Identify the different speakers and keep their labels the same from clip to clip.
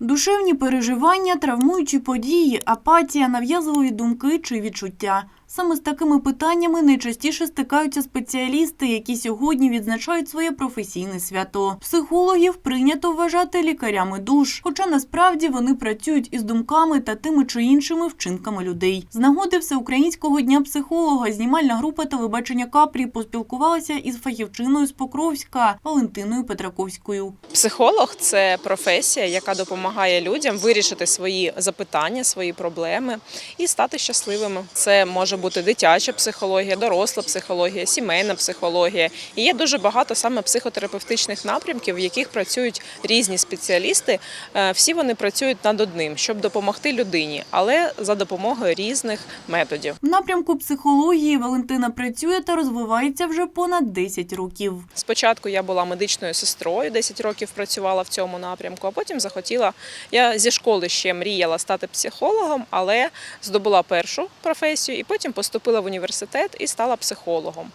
Speaker 1: Душевні переживання, травмуючі події, апатія, нав'язливі думки чи відчуття. Саме з такими питаннями найчастіше стикаються спеціалісти, які сьогодні відзначають своє професійне свято. Психологів прийнято вважати лікарями душ, хоча насправді вони працюють із думками та тими чи іншими вчинками людей. З нагоди Всеукраїнського дня психолога знімальна група телебачення Капрі поспілкувалася із фахівчиною з Покровська Валентиною Петраковською.
Speaker 2: Психолог це професія, яка допомагає людям вирішити свої запитання, свої проблеми і стати щасливими. Це може бути дитяча психологія, доросла психологія, сімейна психологія. І є дуже багато саме психотерапевтичних напрямків, в яких працюють різні спеціалісти. Е, Всі вони працюють над одним, щоб допомогти людині, але за допомогою різних методів.
Speaker 1: В напрямку психології Валентина працює та розвивається вже понад 10 років.
Speaker 2: Спочатку я була медичною сестрою, 10 років працювала в цьому напрямку, а потім захотіла. Я зі школи ще мріяла стати психологом, але здобула першу професію і потім поступила в університет і стала психологом.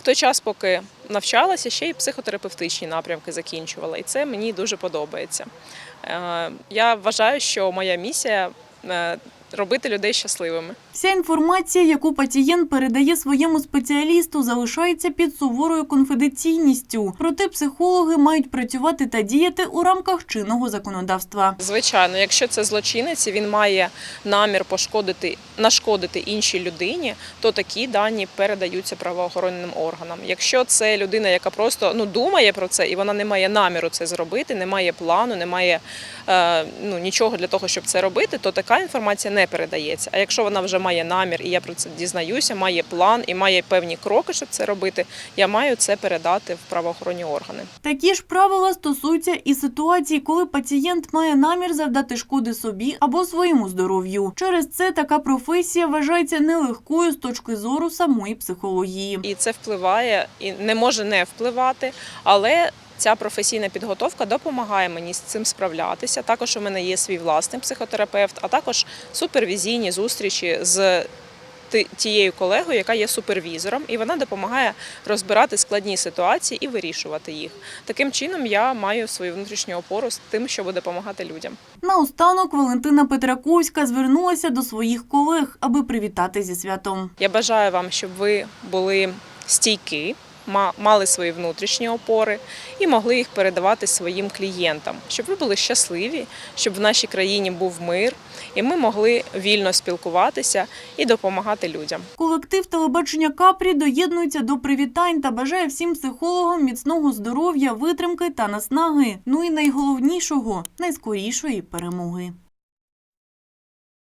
Speaker 2: В той час, поки навчалася, ще й психотерапевтичні напрямки закінчувала, і це мені дуже подобається. Е, Я вважаю, що моя місія е, робити людей щасливими.
Speaker 1: Вся інформація, яку пацієнт передає своєму спеціалісту, залишається під суворою конфіденційністю. Проте психологи мають працювати та діяти у рамках чинного законодавства.
Speaker 2: Звичайно, якщо це злочинець, і він має намір пошкодити, нашкодити іншій людині, то такі дані передаються правоохоронним органам. Якщо це людина, яка просто ну думає про це, і вона не має наміру це зробити, не має плану, не має е, ну нічого для того, щоб це робити, то така інформація не передається. А якщо вона вже має намір, і я про це дізнаюся, має план і має певні кроки, щоб це робити, я маю це передати в правоохоронні органи.
Speaker 1: Такі ж правила стосуються і ситуацій, коли пацієнт має намір завдати шкоди собі або своєму здоров'ю. Через це така професія вважається нелегкою з точки зору самої психології.
Speaker 2: і це впливає і не може не впливати, але. Ця професійна підготовка допомагає мені з цим справлятися. Також у мене є свій власний психотерапевт, а також супервізійні зустрічі з тією колегою, яка є супервізором, і вона допомагає розбирати складні ситуації і вирішувати їх. Таким чином я маю свою внутрішню опору з тим, щоб допомагати людям.
Speaker 1: Наостанок Валентина Петраковська звернулася до своїх колег, аби привітати зі святом.
Speaker 2: Я бажаю вам, щоб ви були стійкі, ма- мали свої внутрішні опори і могли їх передавати своїм клієнтам, щоб ви були щасливі, щоб в нашій країні був мир, і ми могли вільно спілкуватися і допомагати людям.
Speaker 1: Колектив телебачення Капрі доєднується до привітань та бажає всім психологам міцного здоров'я, витримки та наснаги. Ну і найголовнішого найскорішої перемоги.